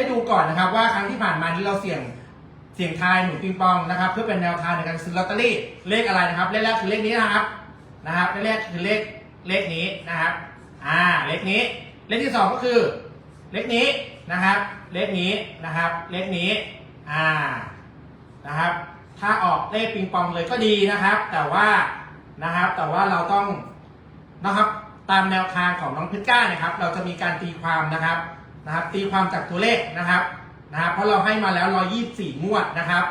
ให้ดูก่อนนะครับ ว่าครั้งที่ผ่านมาที่เราเสี่ยงเสี่ยงทายหนูปิงปองนะครับ เพื่อเป็นแนวทางในการซื้อลอตเตอรี่เลขอะไรนะครับ เลขแรกคือเลขนี้นะครับนะครับเลขแรกคือเลขเลขนี้นะครับอ่าเลขนี้ เลขที่สองก็คือ เลขนี้นะครับ เลขนี้นะครับ เลขนี้อ่านะครับ ถ้าออกเลขปิงปองเลยก็ดีนะครับ แต่ว่านะครับ แต่ว่าเราต้องนะครับตามแนวทางของน้องเพชรก้านะครับ เราจะมีการตีความนะครับ นะครับตีความจากตัวเลขนะครับนะครับเพราะเราให้มาแล้ว 124 งวดนะครับ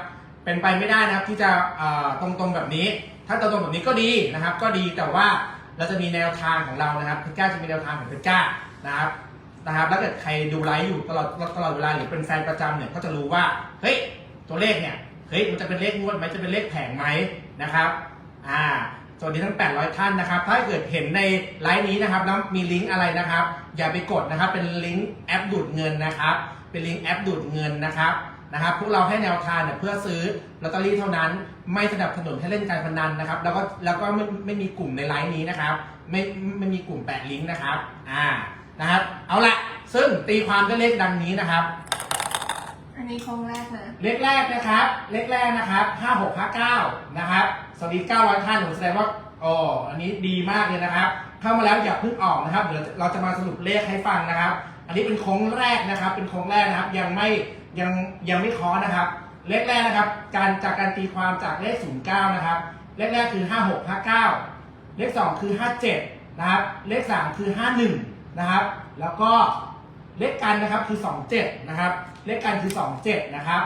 เป็นไปไม่ได้นะครับที่จะเอ่อตรงๆแบบนี้ ถ้าตรงๆแบบนี้ก็ดีนะครับ ก็ดีแต่ว่าเราจะมีแนวทางของเรานะครับเพชรก้าจะมีแนวทางของเพชรก้านะครับนะครับแล้วเกิดใครดูไลฟ์อยู่ตลอดตลอดเวลาหรือเป็นแฟนประจำเนี่ยก็จะรู้ว่าเฮ้ยตัวเลขเนี่ยเฮ้ยมันจะเป็นเลขงวดไหมจะเป็นเลขแผงไหมนะครับอ่า สวัสดีทั้ง 800 ท่านนะครับ ถ้าเกิดเห็นในไลฟ์นี้นะครับแล้วมีลิงก์อะไรนะครับ อย่าไปกดนะครับ เป็นลิงก์แอปดูดเงินนะครับ เป็นลิงก์แอปดูดเงินนะครับนะครับ พวกเราให้แนวทางเนี่ยเพื่อซื้อลอตเตอรี่เท่านั้น ไม่สนับสนุนให้เล่นการพนันนะครับ แล้วก็แล้วก็ไม่ไม่มีกลุ่มในไลฟ์นี้นะครับ ไม่ไม่มีกลุ่มแปะลิงก์นะครับ อ่า นะครับ เอาละซึ่งตีความด้วยเลขดังนี้นะครับ อันนี้โครงแรกนะเลขแรกนะครับ เลขแรกนะครับ 5659 นะครับ สวัสดี900ท่านผมแสดงว่าอ๋ออันนี้ดีมากเลยนะครับ เข้ามาแล้วอย่าเพิ่งออกนะครับ เดี๋ยวเราจะมาสรุปเลขให้ฟังนะครับ อันนี้เป็นโค้งแรกนะครับ เป็นโค้งแรกนะครับ ยังไม่ยังยังไม่คอนะครับ เลขแรกนะครับ การจากการตีความจากเลข 09 นะครับ เลขแรกคือ 5659 เลข 2 คือ 57 นะครับ เลข 3 คือ 51 นะครับ แล้วก็เลขกันนะครับคือ 27 นะครับ เลขกันคือ 27 นะครับ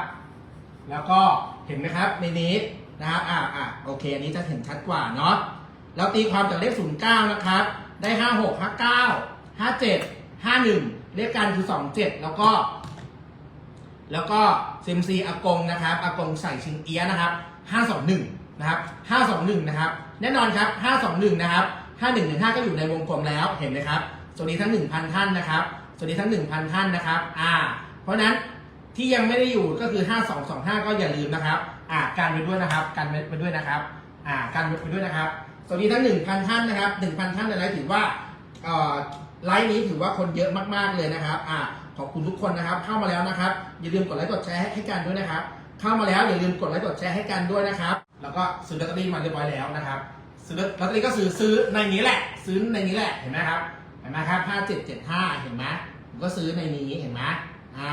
แล้วก็เห็นไหมครับในนี้ นะครับอ่าอ่าโอเคอันนี้จะเห็นชัดกว่าเนาะเราตีความจากเลข 09 นะครับ ได้ 56 59 57 51 เลขกันคือ 27 แล้วก็ แล้วก็ซิมซีอากงนะครับอากงใส่ชิงเอียนะครับ 521 นะครับ 521 นะครับ แน่นอนครับ 521 นะครับ5115 ก็อยู่ในวงกลมแล้วเห็นไหมครับสวัสดีทั้ง 1,000 ท่านนะครับสวัสดีทั้ง 1,000 ท่านนะครับอ่าเพราะฉะนั้นที่ยังไม่ได้อยู่ก็คือ 5225 ก็อย่าลืมนะครับ อ่าการไปด้วยนะครับการไปด้วยนะครับอ่าการไปด้วยนะครับ สวัสดีทั้ง 1,000 ท่านนะครับ 1,000 ท่านในไลฟ์ถือว่าเอ่อไลฟ์นี้ถือว่าคนเยอะมากๆเลยนะครับอ่าขอบคุณทุกคนนะครับ เข้ามาแล้วนะครับ อย่าลืมกดไลค์กดแชร์ให้กันด้วยนะครับ เข้ามาแล้วอย่าลืมกดไลค์กดแชร์ให้กันด้วยนะครับ แล้วก็ซื้อลอตเตอรี่มาเรียบร้อยแล้วนะครับซื้อลอตเตอรี่ก็ซื้อซื้อในนี้แหละ ซื้อในนี้แหละเห็นไหมครับเห็นไหมครับห้าเจ็ดเจ็ดห้าเห็นไหมผมก็ซื้อในนี้เห็นไหมอ่า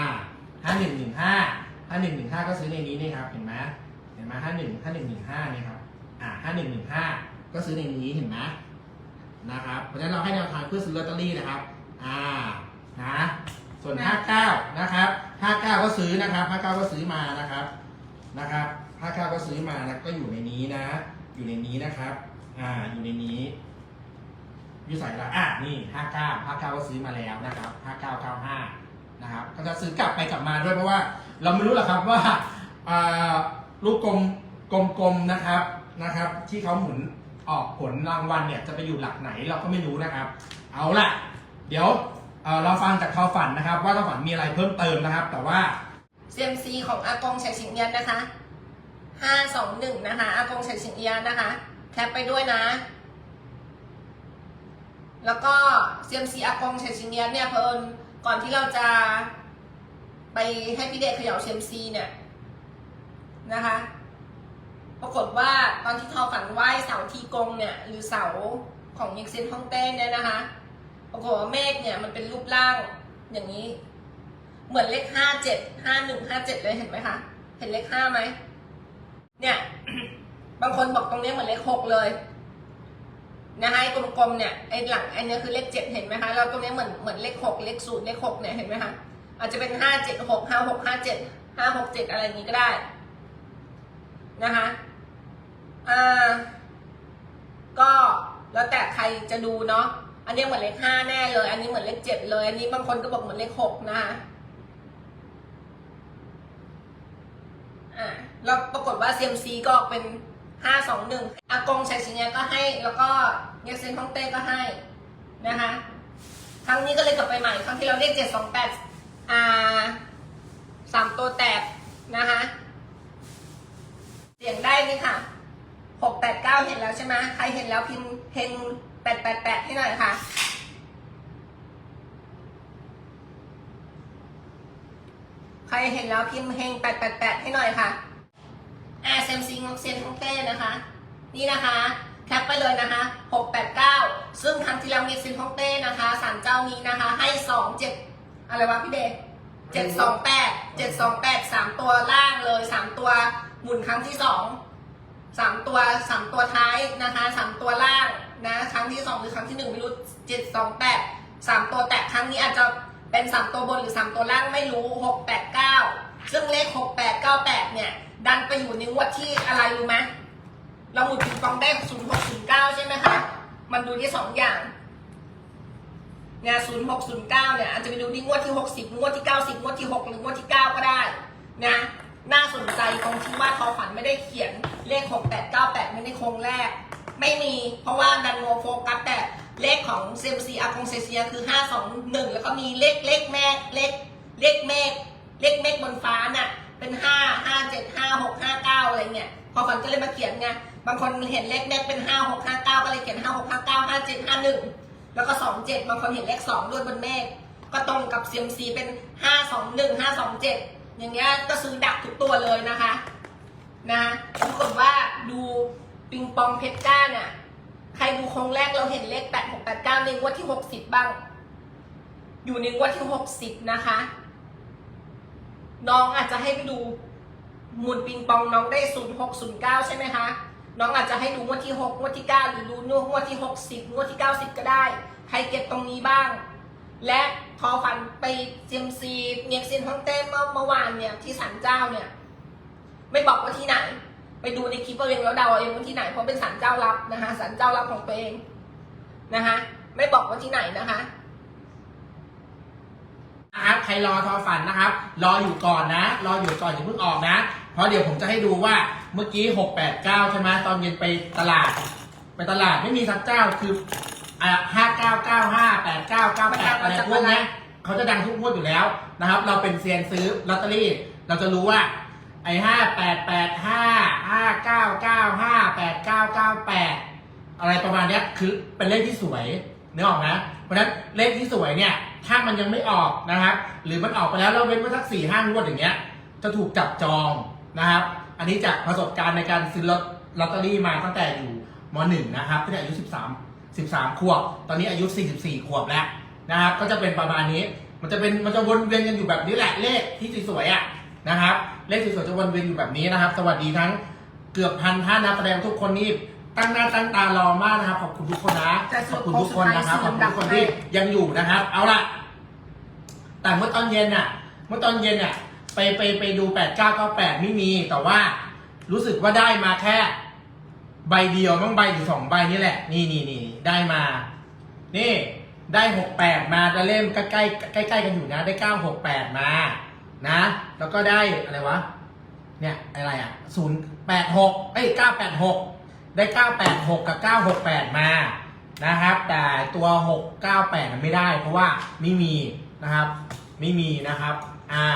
ห้าหนึ่งหนึ่งห้า ห้าหนึ่งหนึ่งห้าก็ซื้อในนี้นี่ครับ เห็นไหมเห็นไหมห้าหนึ่งห้าหนึ่งหนึ่งห้าเนี่ยครับ อ่าห้าหนึ่งหนึ่งห้าก็ซื้อในนี้เห็นไหมนะครับ เพราะฉะนั้นเราให้แนวทางเพื่อซื้อลอตเตอรี่นะครับ อ่า นะ ส่วน59นะครับ59ก็ซื้อนะครับ59ก็ซื้อมานะครับ นะครับ59ก็ซื้อมานะก็อยู่ในนี้นะ อยู่ในนี้นะครับ อ่า อยู่ในนี้อยู่ใส่ละอะนี่59 59ก็ซื้อมาแล้วนะครับ5995นะครับ ก็จะซื้อกลับไปกลับมาด้วยเพราะว่า เราไม่รู้หรอกครับว่าลูกกลมกลมๆนะครับนะครับ ที่เขาหมุนออกผลรางวัลเนี่ยจะไปอยู่หลักไหนเราก็ไม่รู้นะครับ เอาล่ะ เดี๋ยวเเราฟังจากทอฝันนะครับ ว่าทอฝันมีอะไรเพิ่มเติมนะครับ แต่ว่า CMC ของอากงชัยชิงเอียนนะคะห้าสองหนึ่งนะคะอากงชัยชิงเอียนนะคะแคปไปด้วยนะ แล้วก็ CMC อากงชัยชิงเอียนเนี่ยเพิ่นก่อนที่เราจะ ไปให้พี่เดชเขย่า CMC เนี่ยนะคะ ปรากฏว่าตอนที่ทอฝันไหว้เสาทีกงเนี่ยหรือเสาของยิงเซนฮ่องเต้เนี่ยนะคะปรากฏว่าเมฆเนี่ยมันเป็นรูปร่างอย่างนี้ เหมือนเลขห้าเจ็ดห้าหนึ่งห้าเจ็ดเลยเห็นไหมคะ เห็นเลขห้าไหมเนี่ย บางคนบอกตรงนี้เหมือนเลขหกเลยนะคะไอ้กลมๆเนี่ยไอ้หลังไอ้เนี้คือเลขเจ็ดเห็นไหมคะแล้วตรงนี้เหมือนเหมือนเลขหกเลขศูนย์เลขหกเนี่ยเห็นไหมคะ อาจจะเป็นห้าเจ็ดหกห้าหกห้าเจ็ดห้าหกเจ็ดอะไรอย่างนี้ก็ได้นะคะอ่าก็แล้วแต่ใครจะดูเนาะอันนี้เหมือนเลขห้าแน่เลย อันนี้เหมือนเลขเจ็ดเลย อันนี้บางคนก็บอกเหมือนเลขหกนะคะอ่าแล้วปรากฏว่า CMC ก็เป็น521อากงชัยชิงเนียก็ให้ แล้วก็เยกเซนฮ่องเต้ก็ให้นะคะ ครั้งนี้ก็เลยกลับไปใหม่ ครั้งที่เราเรียก728อ่าสามตัวแตกนะคะเสียงได้นี่ค่ะ689เก้าเห็นแล้วใช่ไหมใครเห็นแล้วพิมพ์เฮง888ให้หน่อยค่ะใครเห็นแล้วพิมพ์เฮงแปดแปดแปดให้หน่อยค่ะอ่าเซมซีงเซนฮองเต้นะคะ นี่นะคะ แคปไปเลยนะคะ689ซึ่งครั้งที่แล้วมีซินฮองเต้นะคะสารเจ้านี้นะคะ ให้2 7 อะไรวะพี่เดช728 728 3ตัวล่างเลย3ตัวหมุนครั้งที่2 3ตัว3ตัวท้ายนะคะ3ตัวล่างนะครั้งที่2หรือครั้งที่1ไม่รู้728 3ตัวแตะครั้งนี้อาจจะเป็น3ตัวบนหรือ3ตัวล่างไม่รู้689ซึ่งเลข6898เนี่ยดันไปอยู่ในงวดที่อะไรรู้ไหมเราหมุนปิงปองได้0609ใช่ไหมคะ มันดูที่สองอย่าง เนี่ย0609เนี่ยอาจจะไปดูที่งวดที่60งวดที่90งวดที่6หรืองวดที่9ก็ได้นะน่าสนใจตรงที่ว่าทอฝันไม่ได้เขียนเลข6898ไม่ได้โครงแรก ไม่มีเพราะว่าดันโมโฟกัสแต่เลขของเซมซีอากงเซเซียคือ521แล้วก็มีเลขเลขแม่เลขเลขเมฆเลขเมฆบนฟ้าน่ะเป็น5 5 7 5 6 5 9อะไรเงี้ยพอฝันก็เลยมาเขียนไงบางคนเห็นเลขเมฆเป็น5 6 5 9ก็เลยเขียน5 6 5 9 5 7 5 1 แล้วก็2 7บางคนเห็นเลข2ด้วยบนเมฆก็ตรงกับเซียมซีเป็น5 2 1 5 2 7องเจ็ดอย่างเงี้ยก็ซื้อดักทุกตัวเลยนะคะ นะปรากฏว่าดูปิงปองเพชรก้าเนี่ยใครดูครงแรกเราเห็นเลข8 6 8 9ในงวดที่60บ้าง อยู่ในงวดที่60นะคะ น้องอาจจะให้ไปดูหมุนปิงปองน้องได้0609ใช่ไหมคะ น้องอาจจะให้ดูงวดที่ 6 งวดที่ 9 หรือดูงวดที่ 60 งวดที่ 90 ก็ได้ใครเก็บตรงนี้บ้าง และทอฟันไปเซียมซีเมียกเซียนฮ่องเต้เมื่อเมื่อวานเนี่ยที่ศาลเจ้าเนี่ย ไม่บอกว่าที่ไหน ไปดูในคลิปเอาเองแล้วเดาเอาเองว่าที่ไหนเพราะเป็นศาลเจ้ารับนะคะศาลเจ้ารับของตัวเองนะคะไม่บอกว่าที่ไหนนะคะนะครับใครรอทอฝันนะครับ รออยู่ก่อนนะ รออยู่ก่อนอย่าเพิ่งออกนะ ราะเดี๋ยวผมจะให้ดูว่าเมื่อกี้ 689 ใช่ไหมตอนเย็นไปตลาด ไปตลาดไม่มีสักเจ้าคืออ่า5995 8998อะไรพวกเนี้ยเขาจะดังทุกงวดอยู่แล้วนะครับ เราเป็นเซียนซื้อลอตเตอรี่ เราจะรู้ว่าไอ้5885 5995 8998อะไรประมาณเนี้ยคือเป็นเลขที่สวยนึกออกนะ เพราะฉะนั้นเลขที่สวยเนี่ยถ้ามันยังไม่ออกนะครับ หรือมันออกไปแล้วเราเว้นไว้สักสี่ห้างวดอย่างเงี้ย จะถูกจับจอง นะครับ อันนี้จากประสบการณ์ในการซื้อลอตลอตเตอรี่มาตั้งแต่อยู่มหนึ่งนะครับตั้งแต่อายุ 13 13 ขวบ ตอนนี้อายุ 44 ขวบแล้วนะครับ ก็จะเป็นประมาณนี้ มันจะเป็นมันจะวนเวียนกันอยู่แบบนี้แหละเลขที่สวยๆอะนะครับ เลขสวยๆจะวนเวียนอยู่แบบนี้นะครับ สวัสดีทั้งเกือบพันท่านนะแสดงทุกคนนี่ตั้งหน้าตั้งตารอมากนะครับ ขอบคุณทุกคนนะแต่สขรุอบปคุณทุกคนนะครับขอบคุณทุกคนให้ที่ยังอยู่นะครับ เอาล่ะ แต่เมื่อตอนเย็นน่ะ เมื่อตอนเย็นน่ะ ไปไปไปดูแปดเก้าเก้าแปดไม่มี แต่ว่ารู้สึกว่าได้มาแค่ ใบเดียวมั้งใบหรือสองใบนี่แหละ นี่นี่นี่ได้มา นี่ได้หกแปดมาจะเล่มใกล้ใกล้ใกล้ใกล้กันอยู่นะ ได้เก้าหกแปดมา นะ แล้วก็ได้อะไรวะ เนี่ยอะไรอะศูนย์แปดหกเอ้ยเก้าแปดหกได้เก้าแปดหกกับเก้าหกแปดมานะครับ แต่ตัวหกเก้าแปดไม่ได้ เพราะว่าไม่มีนะครับ ไม่มีนะครับ อ่า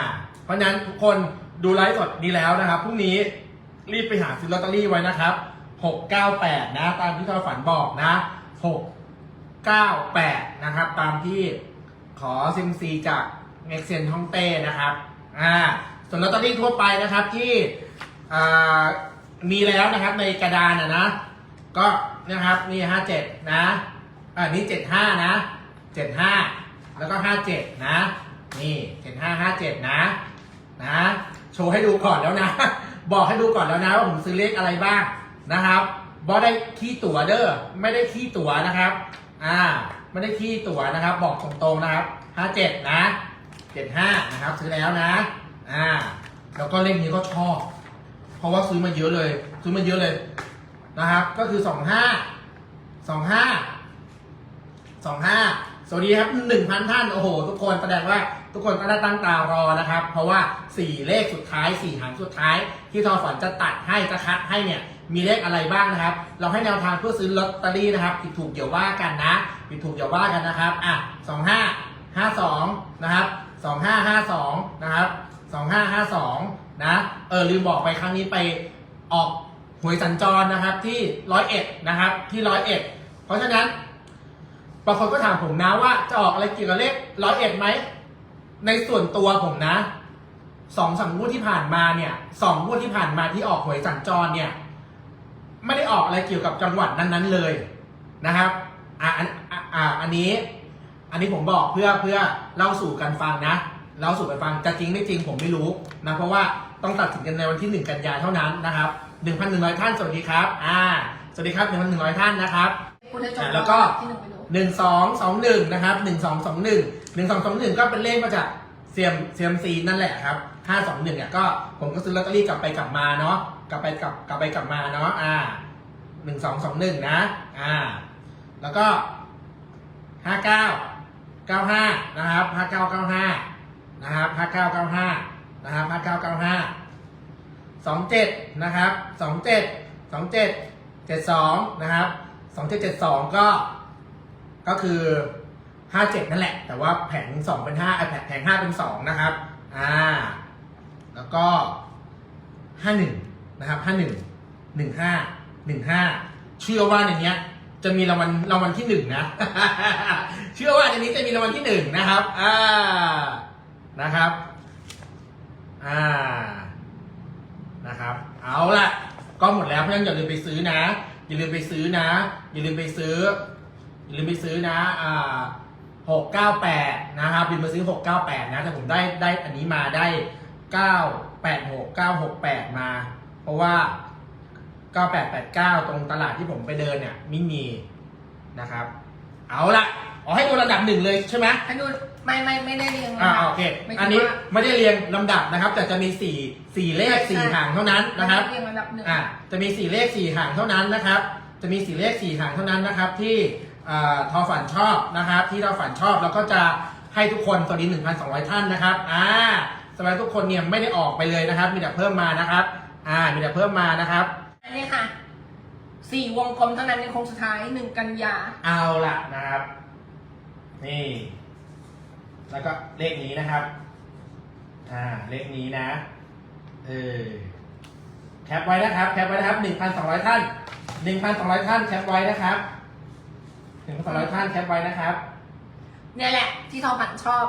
เพราะฉะนั้นทุกคนดูไลฟ์สดนี้แล้วนะครับพรุ่งนี้รีบไปหาซื้อลอตเตอรี่ไว้นะครับหกเก้าแปดนะ ตามที่ทอฝันบอกนะหกเก้าแปดนะครับ ตามที่ขอซิมซีจากเอ็กเซนฮ่องเต้นะครับอ่าส่วนลอตเตอรี่ทั่วไปนะครับที่อ่ามีแล้วนะครับในกระดานนะนะ ก็นะครับนี่ห้าเจ็ดนะอ่านี่เจ็ดห้านะเจ็ดห้าแล้วก็ห้าเจ็ดนะ นี่เจ็ดห้าห้าเจ็ดนะ นะ โชว์ให้ดูก่อนแล้วนะ บอกให้ดูก่อนแล้วนะว่าผมซื้อเลขอะไรบ้างนะครับบอได้ขี้ตั๋วเด้อไม่ได้ขี้ตั๋วนะครับ อ่า ไม่ได้ขี้ตั๋วนะครับ บอกตรงๆนะครับห้าเจ็ดนะเจ็ดห้านะครับ ซื้อแล้วนะ อ่า แล้วก็เลขนี้ก็ชอบ เพราะว่าซื้อมาเยอะเลย ซื้อมาเยอะเลยนะครับ ก็คือสองห้าสองห้าสองห้า วัสดีครับหนึ่งพันท่าน โอ้โห ทุกคนแสดงว่าทุกคนก็ได้ตั้งตารอนะครับ เพราะว่าสี่เลขสุดท้ายสี่หางสุดท้าย ที่ทอฝันจะตัดให้จะคัดให้เนี่ยมีเลขอะไรบ้างนะครับ เราให้แนวทางเพื่อซื้อลอตเตอรี่นะครับผิดถูกเดี๋ยวว่ากันนะผิดถูกเดี๋ยวว่ากันนะครับอะสองห้าห้าสองนะครับสองห้าห้าสองนะครับสองห้าห้าสองนะ เออลืมบอกไปครั้งนี้ไปออกหวยสัญจรนะครับที่ร้อยเอ็ดนะครับที่ร้อยเอ็ดเพราะฉะนั้น บางคนก็ถามผมนะว่าจะออกอะไรเกี่ยวกับเลขร้อยเอ็ดไหม ในส่วนตัวผมนะสองสามงวดที่ผ่านมาเนี่ยสองงวดที่ผ่านมาที่ออกหวยสัญจรเนี่ย ไม่ได้ออกอะไรเกี่ยวกับจังหวัดนั้นๆเลยนะครับอะอันอะอะอันนี้ อันนี้ผมบอกเพื่อเพื่อเล่าสู่กันฟังนะเล่าสู่กันฟังจะจริงไม่จริงผมไม่รู้นะเพราะว่าต้องตัดสินกันในวันที่หนึ่งกันยาเท่านั้นนะครับหนึ่งพันหนึ่งร้อยท่านสวัสดีครับ อ่า สวัสดีครับหนึ่งพันหนึ่งร้อยท่านนะครับพูดให้จบอะแล้วก็ที่ หนึ่งสองสองหนึ่งนะครับหนึ่งสองสองหนึ่งหนึ่งสองสองหนึ่งก็เป็นเลขมาจากเซียมเซียมซีนั่นแหละครับห้าสองหนึ่งเนี่ยก็ผมก็ซื้อลอตเตอรี่กลับไปกลับมาเนาะกลับไปกลับกลับไปกลับมาเนาะอ่าหนึ่งสองสองหนึ่งนะอ่าแล้วก็ห้าเก้าเก้าห้านะครับห้าเก้าเก้าห้านะครับห้าเก้าเก้าห้านะครับห้าเก้าเก้าห้าสองเจ็ดนะครับสองเจ็ดสองเจ็ดเจ็ดสองนะครับสองเจ็ดเจ็ดสองก็ ก็คือห้าเจ็ดนั่นแหละ แต่ว่าแผงสองเป็นห้าแผงแผงห้าเป็นสองนะครับ อ่า แล้วก็ห้าหนึ่งนะครับห้าหนึ่งหนึ่งห้าหนึ่งห้าเชื่อว่าในเนี้ยจะมีรางวัลรางวัลที่หนึ่งนะ เชื่อว่าในนี้จะมีรางวัลที่หนึ่งนะครับ อ่า นะครับ อ่า นะครับ เอาละก็หมดแล้วเพราะฉะนั้นอย่าลืมไปซื้อนะ อย่าลืมไปซื้อนะ อย่าลืมไปซื้อ อย่าลืมไปซื้อนะอ่าหกเก้าแปดนะครับลืมไปซื้อหกเก้าแปดนะแต่ผมได้ได้อันนี้มาได้เก้าแปดหกเก้าหกแปดมา เพราะว่าเก้าแปดแปดเก้าตรงตลาดที่ผมไปเดินเนี่ยไม่มีนะครับ เอาละอ๋อให้ดูระดับหนึ่งเลยใช่ไหมให้ดูไม่ไม่ไม่ได้เรียงอ่าลำดับโอเค ไม่อันนี้ว่าไม่ได้เรียงลำดับนะครับ แต่จะมีสี่สี่เลขสี่ใช่หางเท่านั้นนะครับ ไม่ได้เรียงลำดับหนึ่งอ่าจะมีสี่เลขสี่หางเท่านั้นนะครับ จะมีสี่เลขสี่หางเท่านั้นนะครับ ที่อ่า ทอฝันชอบนะครับ ที่ทอฝันชอบแล้วก็จะให้ทุกคนสวัสดี1,200 ท่านนะครับอ่าสำหรับทุกคนเนี่ยไม่ได้ออกไปเลยนะครับ มีแต่เพิ่มมานะครับ อ่า มีแต่เพิ่มมานะครับอันนี้ค่ะสี่วงกลมเท่านั้นในโค้งสุดท้ายหนึ่งกันยาเอาละนะครับ นี่ แล้วก็เลขนี้นะครับ อ่า เลขนี้นะ เออ แคปไว้นะครับ แคปไว้นะครับหนึ่งพันสองร้อยท่านหนึ่งพันสองร้อยท่านแคปไว้นะครับ หนึ่งพันสองร้อยท่านแคปไว้นะครับ เนี่ยแหละ ที่ทอผันชอบ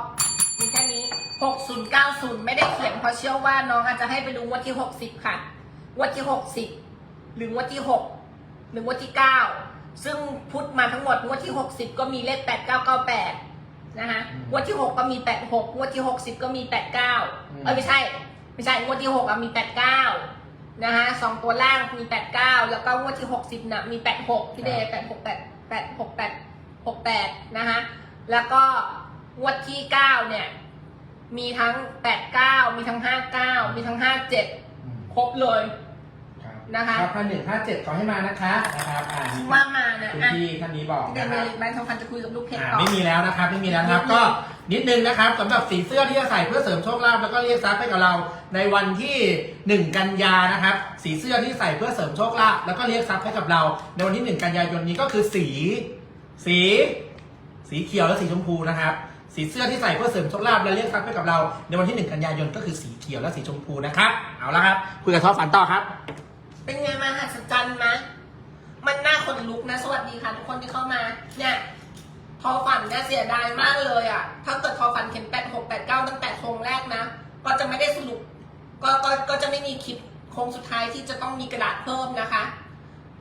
มีแค่นี้60 90ไม่ได้เขียนเพราะเชื่อว่าน้องอาจจะให้ไปดูงวดที่60ค่ะงวดที่60หรืองวดที่6หรืองวดที่9ซึ่งพุทธมาทั้งหมดงวดที่60ก็มีเลข8998นะคะอืมงวดที่6ก็มี86งวดที่60ก็มี89อืม เอ้ยไม่ใช่ ไม่ใช่งวดที่6อะมี89นะคะสองตัวล่างมี89แล้วก็งวดที่60น่ะมี86พี่เดย์ 868 868 68นะคะแล้วก็งวดที่9เนี่ย มีทั้ง89มีทั้ง59มีทั้ง57ครบเลยครับ นะคะ ครับพันหนึ่งห้าเจ็ดขอให้มานะคะนะครับอ่าว่ามานะคุณอะพี่ท่านนี้บอกเดี๋ยนะวครับแบงค์ทองคำจะคุยกับลูกเพจอ่าต่อ ไม่มีแล้วนะครับไม่มีแล้วนะครับ ก็นิดนึงนะครับสำหรับสีเสื้อที่จะใส่เพื่อเสริมโชคลาภแล้วก็เรียกทรัพย์ให้กับเรา ในวันที่หนึ่งกันยานะครับ สีเสื้อที่ใส่เพื่อเสริมโชคลาภแล้วก็เรียกทรัพย์ให้กับเรา ในวันที่หนึ่งกันยายนนี้ก็คือสี สี สีเขียวและสีชมพูนะครับ สีเสื้อที่ใส่เพื่อเสริมโชคลาภและเรียกทรัพย์ให้กับเรา ในวันที่หนึ่งกันยายนก็คือสีเขียวและสีชมพูนะครับเอาละครับคุยกับทอฝันต่อครับ เป็นไงมาหัศจรรย์ไหมมันน่าขนลุกนะ สวัสดีค่ะทุกคนที่เข้ามา เนี่ยทอฝันเนี่ยเสียดายมากเลยอะ่ะ ถ้าเกิดทอฝันเข็มแปดหกแปดเก้าตั้งแต่โครงแรกนะ ก็จะไม่ได้สรุป ก็ก็ก็จะไม่มีคลิปโครงสุดท้ายที่จะต้องมีกระดาษเพิ่มนะคะ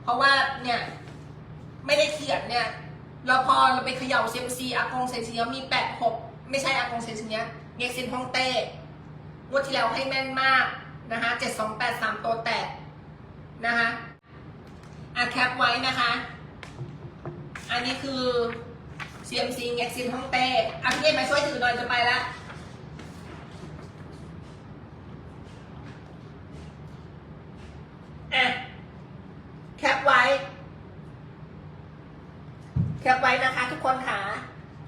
เพราะว่าเนี่ย ไม่ได้เขียนเนี่ยแล้วพอเราไปเขย่าเซมซีอากงเซนซีมีแปดหกไม่ใช่อากงเซนซีเนี้ยเง็กซินฮ่องเต้งวดที่แล้วให้แม่นมากนะคะเจ็ดสองแปดสามตัวแตก นะคะอะแคปไว้นะคะ อันนี้คือ CMC เอ็กซินฮ่องเต้อะพี่เอมาช่วยถือหน่อยจะไปแล้วอะแคปไว้ แคปไว้นะคะ ทุกคนค่ะ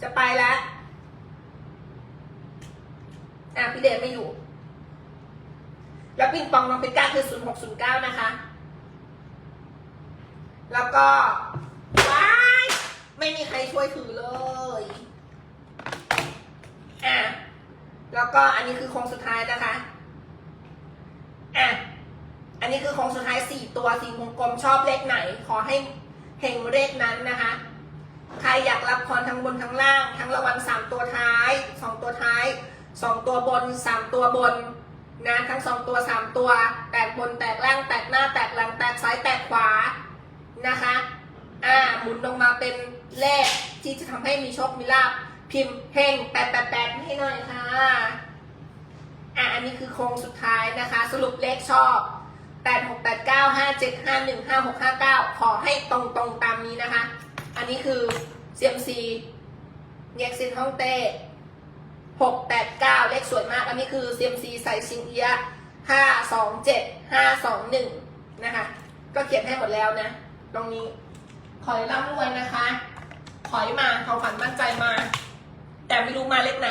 จะไปแล้วอะพี่เดชไม่อยู่ แล้วปิงปองน้องเป็นก้าคือ 0609 นะคะ แล้วก็ว้ายไม่มีใครช่วยถือเลยอะแล้วก็อันนี้คือโครงสุดท้ายนะคะอะอันนี้คือโครงสุดท้ายสี่ตัวสี่วงกลมชอบเลขไหน ขอให้เฮงเลขนั้นนะคะใครอยากรับพรทั้งบนทั้งล่าง ทั้งรางวัลสามตัวท้ายสองตัวท้ายสองตัวบนสามตัวบนนะทั้งสองตัวสามตัว แตกบนแตกล่างแตกหน้าแตกหลังแตกซ้ายแตกขวา นะคะ อ่าหมุนลงมาเป็นเลขที่จะทำให้มีโชค มีลาบพิมพ์เฮงแปดแปดแปดให้หน่อยค่ะ อะอันนี้คือโครงสุดท้ายนะคะ สรุปเลขชอบแปดหกแปดเก้าห้าเจ็ดห้าหนึ่งห้าหกห้าเก้าขอให้ตรงตรงตามนี้นะคะ อันนี้คือเซียมซีเน็กซินฮ่องเต้หกแปดเก้าเลขสวยมาก อันนี้คือเซียมซีใส่ชิงเอียห้าสองเจ็ดห้าสองหนึ่งนะคะ ก็เขียนให้หมดแล้วนะ ตรงนี้ ขอให้ร่ำรวยนะคะ ขอให้มาเขาฝันมั่นใจมา แต่ไม่รู้มาเลขไหน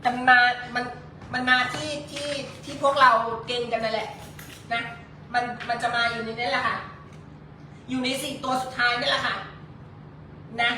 แต่มันมามันมันมาที่ที่ที่พวกเราเก่งกันนั่นแหละ นะมันมันจะมาอยู่ในนี้แหละค่ะ อยู่ในสี่ตัวสุดท้ายนี่แหละค่ะ นะ